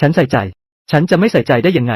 ฉันใส่ใจ ฉันจะไม่ใส่ใจได้ยังไง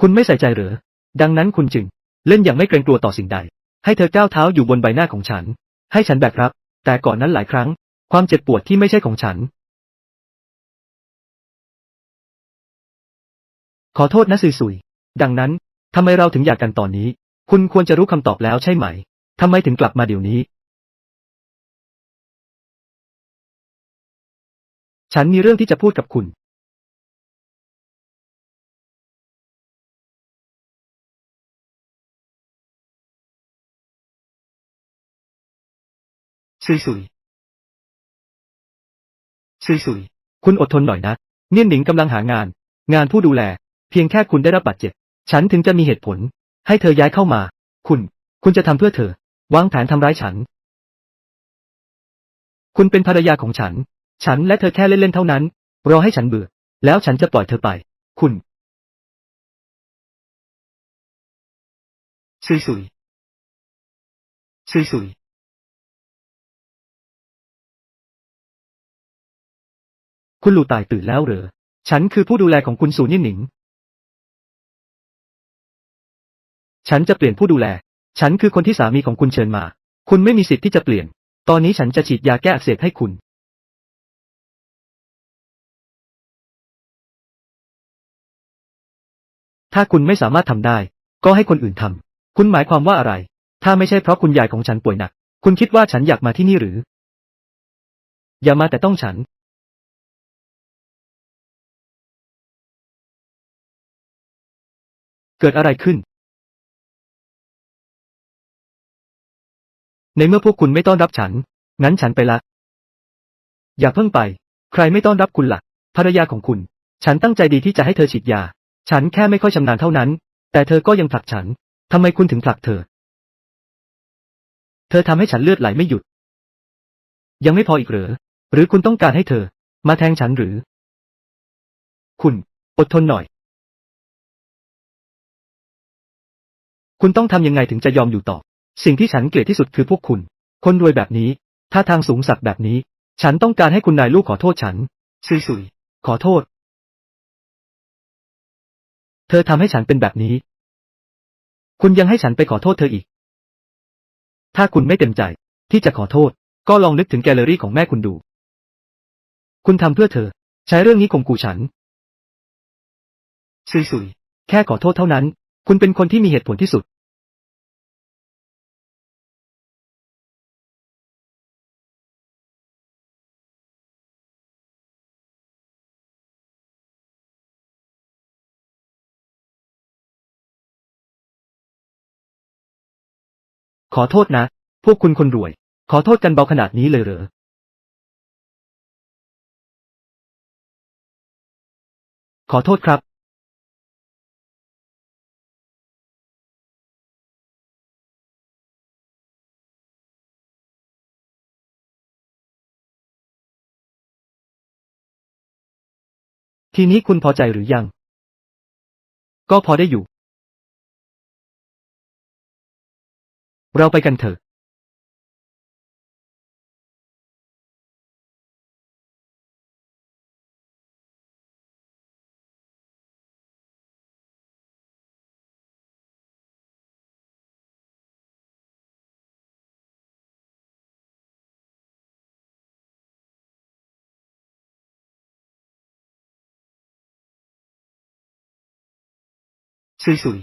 คุณไม่ใส่ใจหรือ ดังนั้นคุณจึง เล่นอย่างไม่เกรงกลัวต่อสิ่งใด ให้เธอก้าวเท้าอยู่บนใบหน้าของฉัน ให้ฉันแบกรับ แต่ก่อนนั้นหลายครั้ง ความเจ็บปวดที่ไม่ใช่ของฉัน ขอโทษนะซุยซุย ดังนั้นทำไมเราถึงอยากกันตอนนี้ คุณควรจะรู้คำตอบแล้วใช่ไหมทำไมถึงกลับมาเดี๋ยวนี้ ฉันมีเรื่องที่จะพูดกับคุณ ซุยซุยซุยซุยคุณอดทนหน่อยนะ เนียนหนิงกำลังหางาน งานผู้ดูแล เพียงแค่คุณได้รับบาดเจ็บ ฉันถึงจะมีเหตุผล ให้เธอย้ายเข้ามา คุณ คุณจะทำเพื่อเธอ วางแผนทำร้ายฉัน คุณเป็นภรรยาของฉัน ฉันและเธอแค่เล่นๆเท่านั้น รอให้ฉันเบื่อ แล้วฉันจะปล่อยเธอไป คุณซุยซุยซุยซุย คุณหลู่ตายตื่นแล้วเหรอ ฉันคือผู้ดูแลของคุณสูนิ่หนิง ฉันจะเปลี่ยนผู้ดูแล ฉันคือคนที่สามีของคุณเชิญมา คุณไม่มีสิทธิ์ที่จะเปลี่ยน ตอนนี้ฉันจะฉีดยาแก้อักเสบให้คุณ ถ้าคุณไม่สามารถทำได้ ก็ให้คนอื่นทำ คุณหมายความว่าอะไร ถ้าไม่ใช่เพราะคุณยายของฉันป่วยหนัก คุณคิดว่าฉันอยากมาที่นี่หรือ อย่ามาแต่ต้องฉัน เกิดอะไรขึ้น ในเมื่อพวกคุณไม่ต้อนรับฉัน งั้นฉันไปละ อย่าเพิ่งไป ใครไม่ต้อนรับคุณละ่ะ ภรรยาของคุณ ฉันตั้งใจดีที่จะให้เธอฉีดยา ฉันแค่ไม่ค่อยชำนาญเท่านั้น แต่เธอก็ยังผลักฉัน ทำไมคุณถึงผลักเธอ เธอทำให้ฉันเลือดไหลไม่หยุด ยังไม่พออีกเหรอ หรือคุณต้องการให้เธอ มาแทงฉันหรือ คุณ อดทนหน่อย คุณต้องทำยังไงถึงจะยอมอยู่ต่อ สิ่งที่ฉันเกลียดที่สุดคือพวกคุณ คนรวยแบบนี้ถ้าทางสูงสักแบบนี้ ฉันต้องการให้คุณนายลูกขอโทษฉัน ซุยซุย ขอโทษ เธอทำให้ฉันเป็นแบบนี้ คุณยังให้ฉันไปขอโทษเธออีก ถ้าคุณไม่เต็มใจ ที่จะขอโทษ ก็ลองนึกถึงแกลเลอรี่ของแม่คุณดู คุณทำเพื่อเธอ ใช้เรื่องนี้ข่มขู่ฉัน ซุยซุย แค่ขอโทษเท่านั้น คุณเป็นคนที่มีเหตุผลที่สุด ขอโทษนะ พวกคุณคนรวย ขอโทษกันเบาขนาดนี้เลยเหรอ ขอโทษครับ ทีนี้คุณพอใจหรือยัง ก็พอได้อยู่ เราไปกันเถอะซุยซุย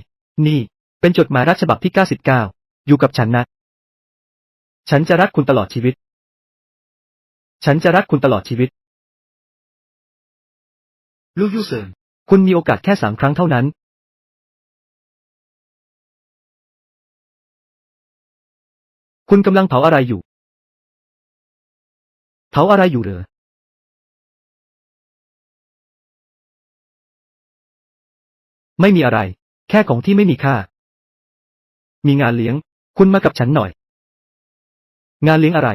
นี่ เป็นจดหมายรักฉบับที่ 99 อยู่กับฉันนะ ฉันจะรักคุณตลอดชีวิต ฉันจะรักคุณตลอดชีวิต ลูกยูเซินคุณมีโอกาสแค่สามครั้งเท่านั้น คุณกำลังเผาอะไรอยู่ เผาอะไรอยู่เหรอ ไม่มีอะไร แค่ของที่ไม่มีค่า มีงานเลี้ยง คุณมากับฉันหน่อย งานเลี้ยงอะไร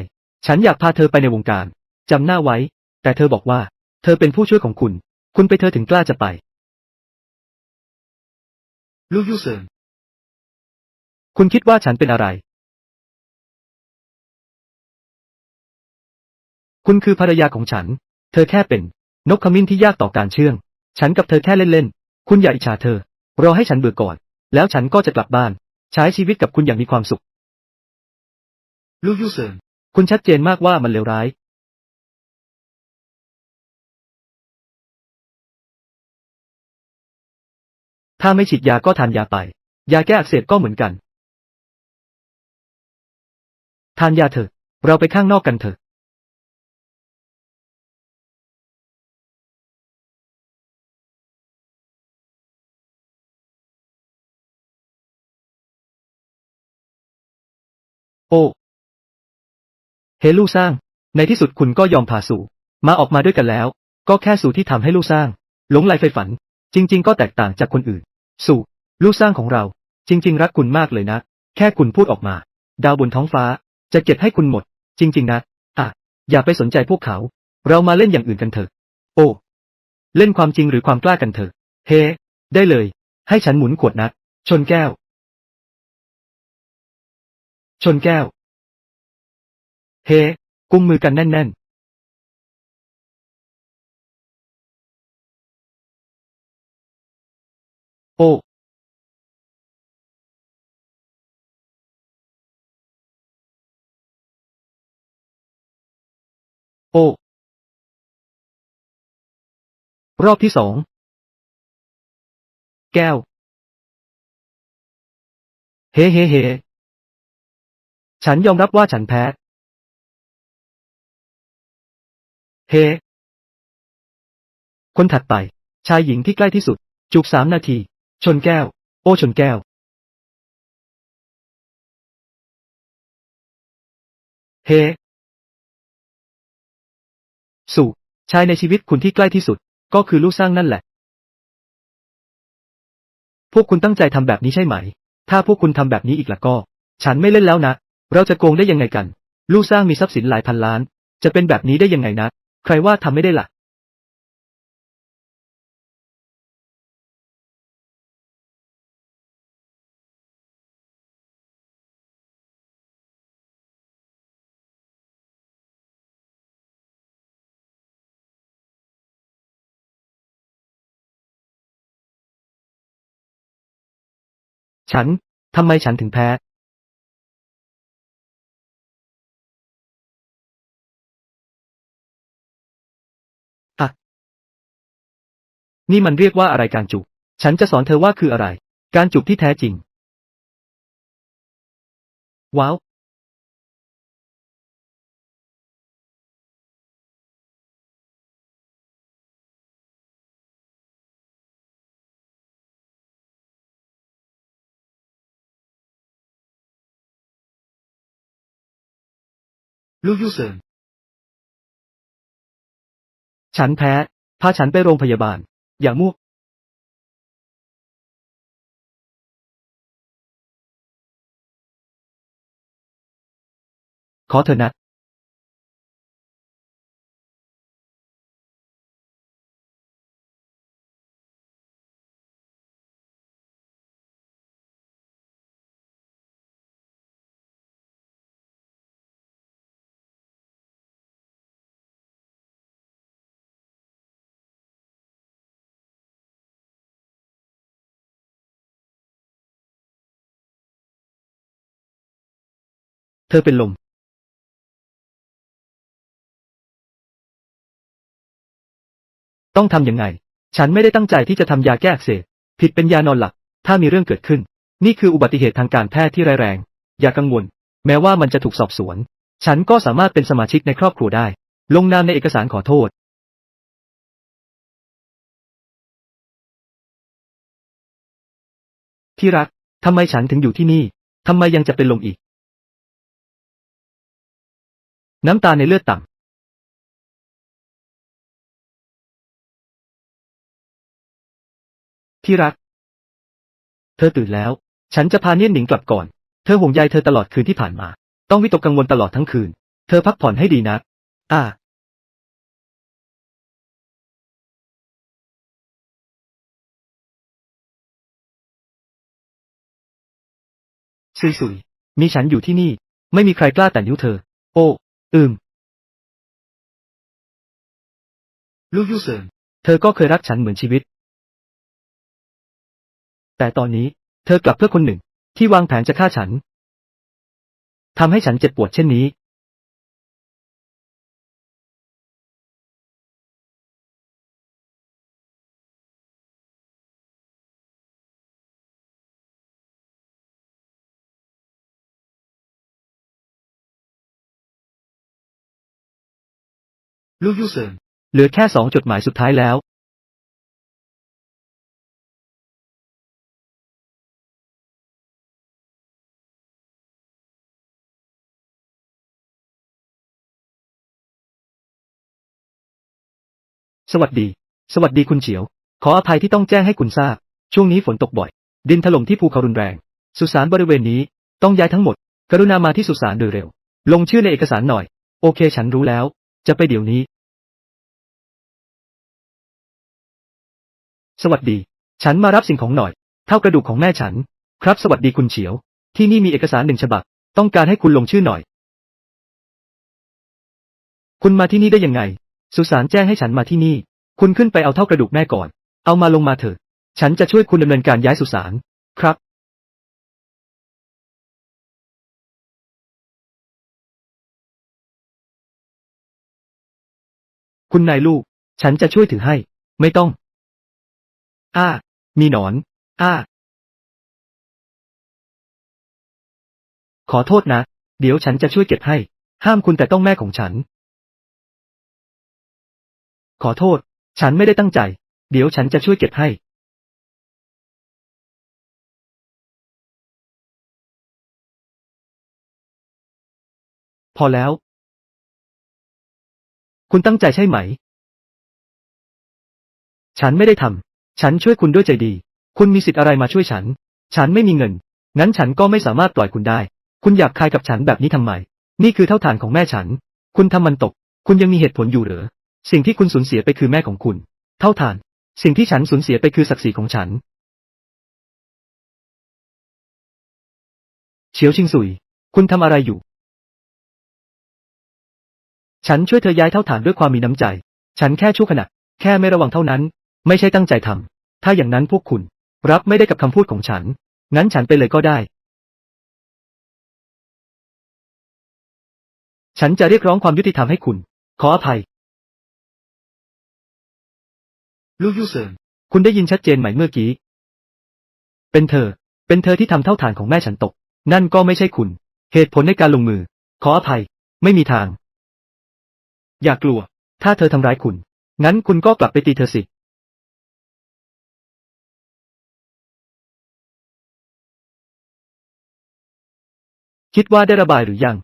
ฉันอยากพาเธอไปในวงการ จำหน้าไว้ แต่เธอบอกว่า เธอเป็นผู้ช่วยของคุณ คุณไปเธอถึงกล้าจะไป ลูกยูเซินคุณคิดว่าฉันเป็นอะไร คุณคือภรรยาของฉัน เธอแค่เป็น นกขมิ้นที่ยากต่อการเชื่อง ฉันกับเธอแค่เล่นๆ คุณอย่าอิจฉาเธอ รอให้ฉันเบื่อก่อน แล้วฉันก็จะกลับบ้าน ใช้ชีวิตกับคุณอย่างมีความสุข ลูกยูเซินคุณชัดเจนมากว่ามันเลวร้าย ถ้าไม่ฉีดยาก็ทานยาไป ยาแก้อักเสบก็เหมือนกัน ทานยาเถอะ เราไปข้างนอกกันเถอะ โอ้เฮลูสร้าง ในที่สุดคุณก็ยอมผ่าสู่ มาออกมาด้วยกันแล้ว ก็แค่สู่ที่ทำให้ลูกสร้าง หลงไหลไฟฝัน จริง ๆ ก็แตกต่างจากคนอื่น สู่ ลูกสร้างของเรา จริง ๆ รักคุณมากเลยนะ แค่คุณพูดออกมา ดาวบนท้องฟ้า จะเก็บให้คุณหมด จริง ๆ นะอะอย่าไปสนใจพวกเขา เรามาเล่นอย่างอื่นกันเถอะ โอ้เล่นความจริงหรือความกล้ากันเถอะ เฮ้ ได้เลย ให้ฉันหมุนขวดนะชนแก้ว ชนแก้ว เฮ้กุมมือกันแน่นๆโอ้โอ้รอบที่สอง แก้ว เฮ้เฮ้เฮ้ ฉันยอมรับว่าฉันแพ้ เฮ้คนถัดไป ชายหญิงที่ใกล้ที่สุดจุกสามนาที ชนแก้ว โอ้ชนแก้ว เฮ้สู่ชายในชีวิตคุณที่ใกล้ที่สุด ก็คือลูกสร้างนั่นแหละ พวกคุณตั้งใจทำแบบนี้ใช่ไหม ถ้าพวกคุณทำแบบนี้อีกละก็ ฉันไม่เล่นแล้วนะ เราจะโกงได้ยังไงกัน ลูกสร้างมีทรัพย์สินหลายพันล้าน จะเป็นแบบนี้ได้ยังไงนะ ใครว่าทำไม่ได้ล่ะ ฉันทำไมฉันถึงแพ้ นี่มันเรียกว่าอะไรการจูบ ฉันจะสอนเธอว่าคืออะไร การจูบที่แท้จริง ว้าวลูกยูเซินฉันแพ้ พาฉันไปโรงพยาบาล อย่ามั่ว เธอเป็นลมต้องทำยังไง ฉันไม่ได้ตั้งใจที่จะทำยาแก้อักเสบ ผิดเป็นยานอนหลับ ถ้ามีเรื่องเกิดขึ้น นี่คืออุบัติเหตุทางการแพทย์ที่ร้ายแรง อย่ากังวล แม้ว่ามันจะถูกสอบสวน ฉันก็สามารถเป็นสมาชิกในครอบครัวได้ ลงนามในเอกสารขอโทษ ที่รัก ทำไมฉันถึงอยู่ที่นี่ ทำไมยังจะเป็นลมอีก น้ำตาในเลือดต่ำที่รัก เธอตื่นแล้ว ฉันจะพาเนียนหนิงกลับก่อน เธอห่วงใยเธอตลอดคืนที่ผ่านมา ต้องวิตกกังวลตลอดทั้งคืน เธอพักผ่อนให้ดีนะอ่า ซุยซุยมีฉันอยู่ที่นี่ ไม่มีใครกล้าแต่นิ้วเธอ โอ้ อืมลูกยูเซินเธอก็เคยรักฉันเหมือนชีวิต แต่ตอนนี้ เธอกลับเพื่อคนหนึ่ง ที่วางแผนจะฆ่าฉันทำให้ฉันเจ็บปวดเช่นนี้ ลูยูเซินเหลือแค่สองจดหมายสุดท้ายแล้วสวัสดี สวัสดีคุณเฉียว ขออภัยที่ต้องแจ้งให้คุณทราบ ช่วงนี้ฝนตกบ่อย ดินถล่มที่ภูเขารุนแรง สุสานบริเวณนี้ ต้องย้ายทั้งหมด กรุณามาที่สุสานโดยเร็ว ลงชื่อในเอกสารหน่อย โอเคฉันรู้แล้ว จะไปเดี๋ยวนี้ สวัสดี ฉันมารับสิ่งของหน่อย เท่ากระดูกของแม่ฉัน ครับสวัสดีคุณเฉียว ที่นี่มีเอกสารหนึ่งฉบับ ต้องการให้คุณลงชื่อหน่อย คุณมาที่นี่ได้ยังไง สุสานแจ้งให้ฉันมาที่นี่ คุณขึ้นไปเอาเท่ากระดูกแม่ก่อน เอามาลงมาเถอะ ฉันจะช่วยคุณดำเนินการย้ายสุสาน ครับ คุณนายลูก ฉันจะช่วยถือให้ ไม่ต้อง อ้า มีหนอน อ้า ขอโทษนะ เดี๋ยวฉันจะช่วยเก็บให้ ห้ามคุณแต่ต้องแม่ของฉัน ขอโทษ ฉันไม่ได้ตั้งใจ เดี๋ยวฉันจะช่วยเก็บให้ พอแล้ว คุณตั้งใจใช่ไหม ฉันไม่ได้ทำ ฉันช่วยคุณด้วยใจดี คุณมีสิทธิ์อะไรมาช่วยฉัน ฉันไม่มีเงิน งั้นฉันก็ไม่สามารถปล่อยคุณได้ คุณอยากคายกับฉันแบบนี้ทำไม นี่คือเท่าฐานของแม่ฉัน คุณทำมันตก คุณยังมีเหตุผลอยู่หรือ สิ่งที่คุณสูญเสียไปคือแม่ของคุณ เท่าฐาน สิ่งที่ฉันสูญเสียไปคือศักดิ์ศรีของฉัน เฉียวชิงสุย คุณทำอะไรอยู่ ฉันช่วยเธอย้ายเท่าฐานด้วยความมีน้ำใจ ฉันแค่ชั่วขณะ แค่ไม่ระวังเท่านั้น ไม่ใช่ตั้งใจทำ ถ้าอย่างนั้นพวกคุณ รับไม่ได้กับคำพูดของฉัน งั้นฉันไปเลยก็ได้ ฉันจะเรียกร้องความยุติธรรมให้คุณ ขออภัย ลูกยูเซินคุณได้ยินชัดเจนไหมเมื่อกี้ เป็นเธอ เป็นเธอที่ทำเท่าฐานของแม่ฉันตก นั่นก็ไม่ใช่คุณ เหตุผลในการลงมือ ขออภัย ไม่มีทาง อย่ากลัว ถ้าเธอทำร้ายคุณ งั้นคุณก็กลับไปตีเธอสิ คิดว่าได้ระบายหรือยัง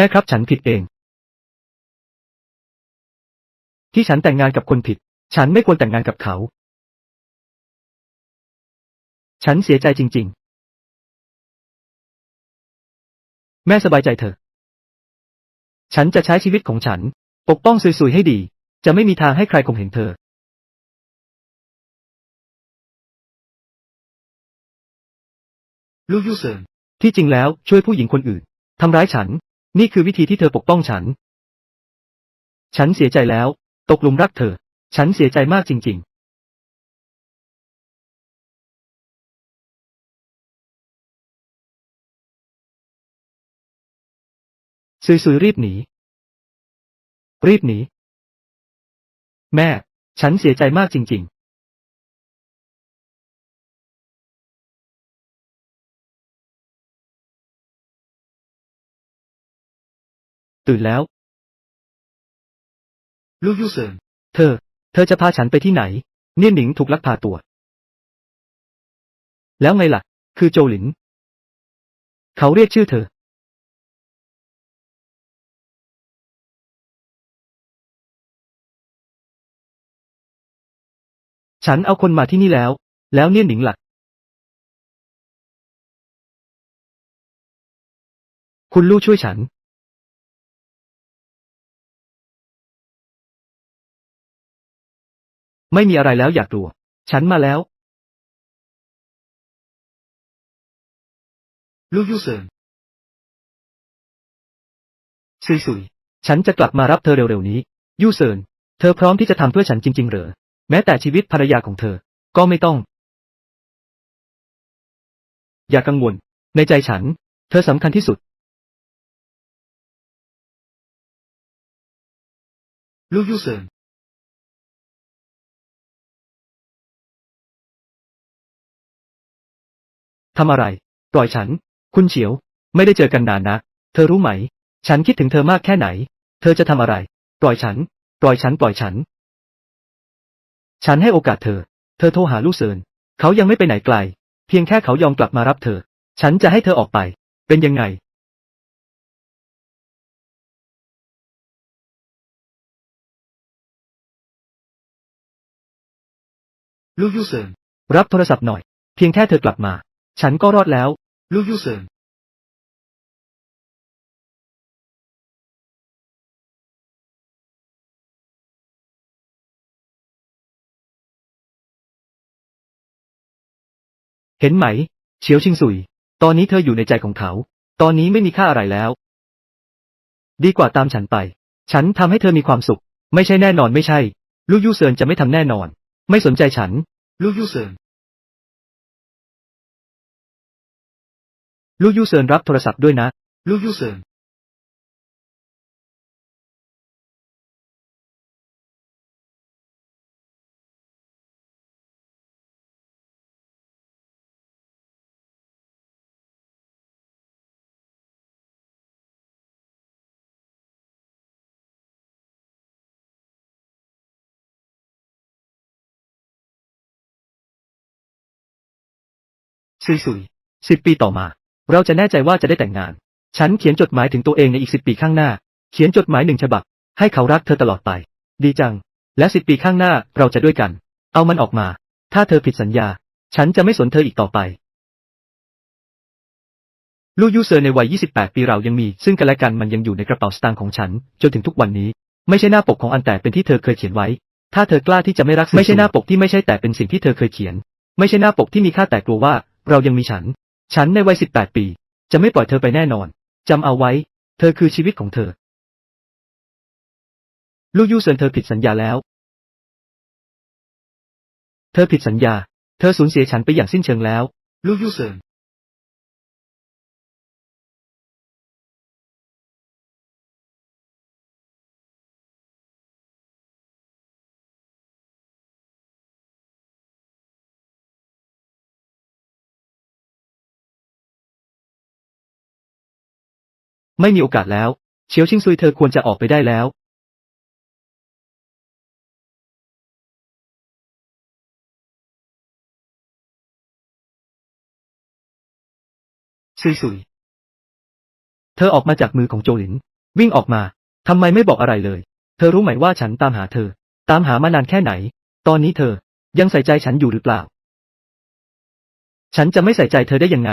แม่ครับฉันผิดเอง ที่ฉันแต่งงานกับคนผิด ฉันไม่ควรแต่งงานกับเขา ฉันเสียใจจริง ๆ แม่สบายใจเถอะ ฉันจะใช้ชีวิตของฉัน ปกป้องซุยๆให้ดี จะไม่มีทางให้ใครข่มเหงเธอลูกยูเซินที่จริงแล้วช่วยผู้หญิงคนอื่น ทำร้ายฉัน นี่คือวิธีที่เธอปกป้องฉัน ฉันเสียใจแล้ว ตกหลุมรักเธอ ฉันเสียใจมากจริง ๆซุยๆรีบหนี รีบหนี แม่ ฉันเสียใจมากจริง ๆ ตื่นแล้ว ลูกยูเซินเธอ เธอจะพาฉันไปที่ไหน เนียนหนิงถูกลักพาตัว แล้วไงล่ะ คือโจหลิน เขาเรียกชื่อเธอ ฉันเอาคนมาที่นี่แล้ว แล้วเนียนหนิงหลักคุณลู่ช่วยฉัน ไม่มีอะไรแล้วอยากกลัว ฉันมาแล้ว ลูกยูเซินซุยซุยฉันจะกลับมารับเธอเร็วๆนี้ยู่เซินเธอพร้อมที่จะทำเพื่อฉันจริง ๆ เหรอ แม้แต่ชีวิตภรรยาของเธอ ก็ไม่ต้อง อย่ากังวล ในใจฉัน เธอสำคัญที่สุด ลูกยูเซิน ทำอะไร ปล่อยฉัน คุณเฉียว ไม่ได้เจอกันนานนะ เธอรู้ไหม ฉันคิดถึงเธอมากแค่ไหน เธอจะทำอะไร ปล่อยฉัน ปล่อยฉัน ปล่อยฉัน ฉันให้โอกาสเธอ เธอโทรหาลู่เซินเขายังไม่ไปไหนไกล เพียงแค่เขายอมกลับมารับเธอ ฉันจะให้เธอออกไป เป็นยังไงลูกยูเซินรับโทรศัพท์หน่อย เพียงแค่เธอกลับมา ฉันก็รอดแล้ว ลูกยูเซินเห็นไหม เฉียวชิงสุย ตอนนี้เธออยู่ในใจของเขา ตอนนี้ไม่มีค่าอะไรแล้ว ดีกว่าตามฉันไป ฉันทำให้เธอมีความสุข ไม่ใช่แน่นอนไม่ใช่ ลูกยูเซินจะไม่ทำแน่นอน ไม่สนใจฉัน ลูกยูเซิน ลูกยูเซินรับโทรศัพท์ด้วยนะ ลูกยูเซินซุยซุยสิบปีต่อมา เราจะแน่ใจว่าจะได้แต่งงาน ฉันเขียนจดหมายถึงตัวเองในอีกสิบปีข้างหน้า เขียนจดหมายหนึ่งฉบับ ให้เขารักเธอตลอดไป ดีจัง และสิบปีข้างหน้าเราจะด้วยกัน เอามันออกมา ถ้าเธอผิดสัญญา ฉันจะไม่สนเธออีกต่อไป ลูกยูเซอร์ในวัย 28 ปีเรายังมี ซึ่งกันและกันมันยังอยู่ในกระเป๋าสตางค์ของฉัน จนถึงทุกวันนี้ ไม่ใช่หน้าปกของอันแต่เป็นที่เธอเคยเขียนไว้ ถ้าเธอกล้าที่จะไม่รักไม่ใช่หน้าปกที่ไม่ใช่แต่เป็นสิ่งที่เธอเคยเขียน ไม่ใช่หน้าปกที่มีค่าแต่กลัวว่า เรายังมีฉัน ฉันในวัย 18 ปี จะไม่ปล่อยเธอไปแน่นอน จำเอาไว้ เธอคือชีวิตของเธอ ลูกยูเซินเธอผิดสัญญาแล้ว เธอผิดสัญญา เธอสูญเสียฉันไปอย่างสิ้นเชิงแล้ว ลูกยูเซิน ไม่มีโอกาสแล้ว เฉียวชิงซุยเธอควรจะออกไปได้แล้วซุยซุย เธอออกมาจากมือของโจหลิน วิ่งออกมาทำไมไม่บอกอะไรเลย เธอรู้ไหมว่าฉันตามหาเธอ ตามหามานานแค่ไหน ตอนนี้เธอ ยังใส่ใจฉันอยู่หรือเปล่า ฉันจะไม่ใส่ใจเธอได้ยังไง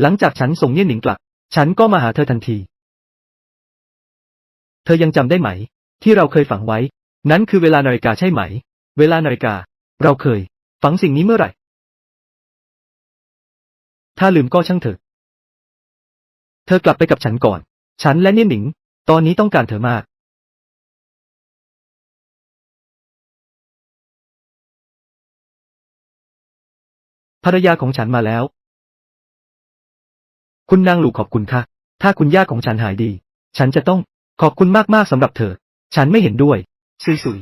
หลังจากฉันส่งเยี่ยนหนิงกลับ ฉันก็มาหาเธอทันที เธอยังจำได้ไหม ที่เราเคยฝังไว้ นั้นคือเวลานาฬิกาใช่ไหม เวลานาฬิกา เราเคย ฝังสิ่งนี้เมื่อไหร่ ถ้าลืมก็ช่างเถอะ เธอกลับไปกับฉันก่อน ฉันและเนี่ยหนิง ตอนนี้ต้องการเธอมาก ภรรยาของฉันมาแล้ว คุณนางหลูขอบคุณค่ะ ถ้าคุณย่าของฉันหายดี ฉันจะต้อง ขอบคุณมากๆสำหรับเธอ ฉันไม่เห็นด้วย ซุยซุย